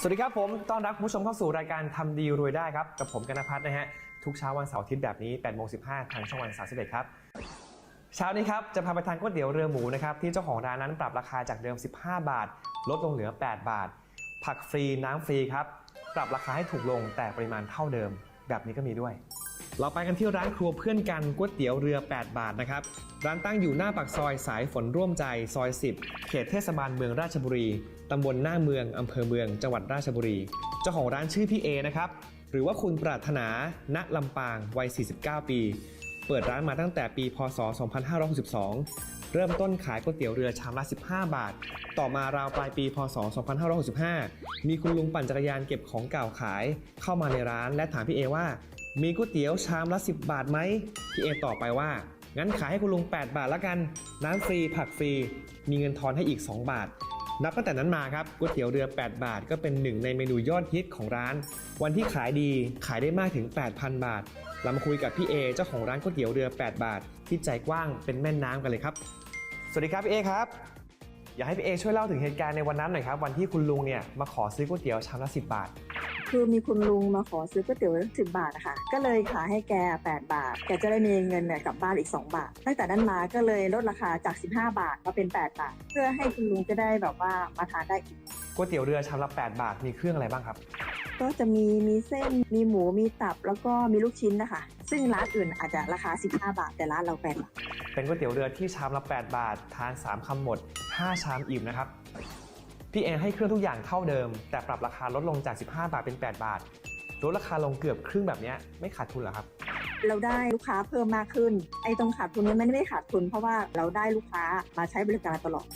สวัสดีครับผม ต้อนรับคุณผู้ชมเข้าสู่รายการทำดีรวยได้ครับ กับผมกนพัฒน์นะฮะ ทุกเช้าวันเสาร์อาทิตย์แบบนี้8โมง15 ทางช่องวัน31ครับ เช้านี้ครับ จะพาไปทานก๋วยเตี๋ยวเรือหมูนะครับ ที่เจ้าของร้านนั้นปรับราคาจากเดิม 15 บาท ลดลงเหลือ 8 บาท ผักฟรีน้ำฟรีครับ ปรับราคาให้ถูกลงแต่ปริมาณเท่าเดิม แบบนี้ก็มีด้วย เราไปกันที่ร้านครัวเพื่อนกันก๋วยเตี๋ยวเรือ 8 บาทนะครับ ร้านตั้งอยู่หน้าปากซอยสายฝนร่วมใจซอย 10 เขตเทศบาลเมืองราชบุรี ตำบลหน้าเมืองอำเภอเมืองจังหวัดราชบุรี เจ้าของร้านชื่อพี่เอนะครับ หรือว่าคุณปรารถนาณลำปางวัย 49 ปี เปิดร้านมาตั้งแต่ปี พศ 2562 เริ่มต้นขายก๋วยเตี๋ยวเรือชามละ 15 บาท ต่อมาราวปลายปี พศ 2565 มีคุณลุงปั่นจักรยานเก็บของเก่าขาย เข้ามาในร้านและถามพี่เอว่า มีก๋วยเตี๋ยวชามละ 10 บาทไหมพี่เอตอบไปว่า งั้นขายให้คุณลุง 8 บาทละกัน น้ำฟรีผักฟรี มีเงินทอนให้อีก 2 บาท นับตั้งแต่นั้นมาครับก๋วยเตี๋ยวเรือ 8 บาท ก็เป็นหนึ่งในเมนูยอดฮิตของร้าน วันที่ขายดีขายได้มากถึง 8,000 บาท เรามาคุยกับพี่เอเจ้าของร้านก๋วยเตี๋ยวเรือ 8 บาท ที่ใจกว้างเป็นแม่น้ำกันเลยครับ สวัสดีครับพี่เอครับ อยากให้พี่เอช่วยเล่าถึงเหตุการณ์ในวันนั้นหน่อยครับ วันที่คุณลุงเนี่ยมาขอซื้อก๋วยเตี๋ยวชามละ10บาท คือมีคุณลุงมาขอซื้อก๋วยเตี๋ยวสิบบาทนะคะก็เลยขายให้แก 8 บาท แกจะได้มีเงินเนี่ยกลับบ้านอีก 2 บาท ตั้งแต่นั้นมาก็เลยลดราคาจาก 15 บาทมาเป็น 8 บาท เพื่อให้คุณลุงจะได้แบบว่ามาทานได้อีกก๋วยเตี๋ยวเรือชามละ8บาทมีเครื่องอะไรบ้างครับ ก็จะมีมีเส้นมีหมูมีตับแล้วก็มีลูกชิ้นนะคะ ซึ่งร้านอื่นอาจจะราคา 15 บาท แต่ร้านเรา8บาทเป็นก๋วยเตี๋ยวเรือที่ชามละ 8 บาท ทาน 3 คำหมด 5 ชามอิ่มนะครับ พี่เอให้เครื่องทุกอย่างเท่าเดิม แต่ปรับราคาลดลงจาก 15 บาทเป็น 8 บาทลดราคาลงเกือบครึ่งแบบเนี้ยไม่ขาดทุนเหรอครับ เราได้ลูกค้าเพิ่มมากขึ้น ไอ้ตรงขาดทุนนี้ไม่ได้ขาดทุน เพราะว่าเราได้ลูกค้ามาใช้บริการตลอด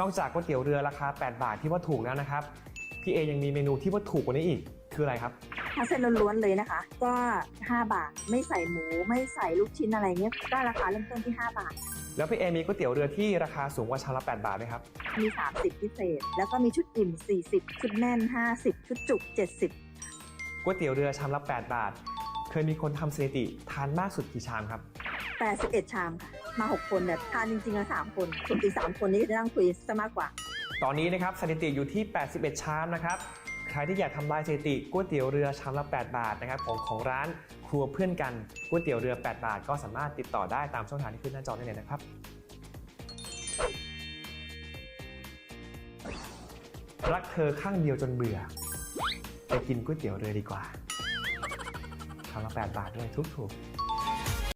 นอกจากก๋วยเตี๋ยวเรือราคา 8 บาทที่ว่าถูกแล้วนะครับ พี่เอยังมีเมนูที่ว่าถูกกว่านี้อีก คืออะไรครับถ้าเส้นล้วนๆเลยนะคะ ก็ 5 บาทไม่ใส่หมูไม่ใส่ลูกชิ้นอะไรเงี้ยก็ราคาเริ่มต้นที่ 5 บาท แล้วพี่เอมีก๋วยเตี๋ยวเรือที่ราคาสูงกว่าชามละ8บาทไหมครับมี 30 พิเศษ แล้วก็มีชุดอิ่ม 40 ชุดแน่น 50 ชุดจุก 70 ก๋วยเตี๋ยวเรือชามละ8บาท เคยมีคนทำสถิติทานมากสุดกี่ชามครับ 81 ชามค่ะ มา 6 คนเนี่ยทานจริงๆอะ3คนส่วนอีก3คนนี้จะนั่งคุยซะมากกว่า ตอนนี้นะครับสถิติอยู่ที่ 81 ชามนะครับใครที่อยากทำลายสถิติก๋วยเตี๋ยวเรือชามละ 8 บาทนะครับของของร้านครัวเพื่อนกันก๋วยเตี๋ยวเรือ 8 บาท ก็สามารถติดต่อได้ตามช่องทางที่ขึ้นหน้าจอได้เลยนะครับรักเธอข้างเดียวจนเบื่อไปกินก๋วยเตี๋ยวเรือดีกว่าชามละ 8 บาทด้วยทุกถูกๆ